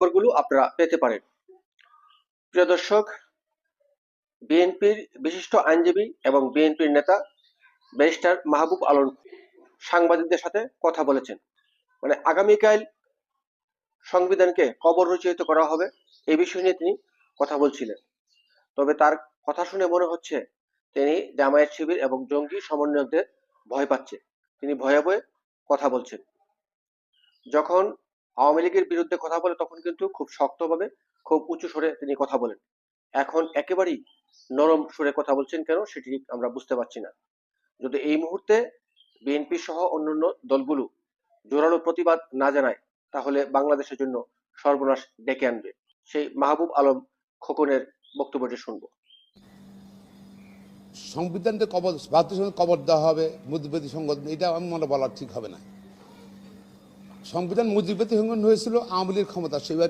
খবরগুলো আপনারা পেতে পারেন। প্রিয় দর্শক, বিএনপির বিশিষ্ট আইনজীবী এবং বিএনপির নেতা ব্যারিস্টার মাহবুব আলম সাংবাদিকদের সাথে কথা বলেছেন। মানে আগামীকাল সংবিধানকে কবর রচিত করা হবে, এই বিষয় নিয়ে তিনি কথা বলছিলেন। তবে তার কথা শুনে মনে হচ্ছে তিনি জামায়াত শিবির এবং জঙ্গি সমন্বয়কদের ভয় পাচ্ছে। তিনি ভয়ে ভয়ে কথা বলছেন। যখন আওয়ামী লীগের বিরুদ্ধে কথা বলে তখন কিন্তু খুব শক্তভাবে খুব উঁচু স্বরে তিনি কথা বলেন। এখন একেবারেই নরম সুরে কথা বলছেন কেন সেটি আমরা বুঝতে পারছি না। যদি এই মুহূর্তে বিএনপি সহ অন্যান্য দলগুলো জোরালো প্রতিবাদ না জানায়, তাহলে বাংলাদেশের জন্য সর্বনাশ ডেকে আনবে। সেই মাহবুব আলম খোকনের বক্তব্যটি শুনব। সংবিধানটা কবর ভারতীয় কবর দেওয়া হবে মুজিববাদী সংগঠন এটা আমি মনে বলা ঠিক হবে না। সংবিধান মুজিববাদী সংগঠন হয়েছিল আওয়ামী লীগের ক্ষমতা সেবার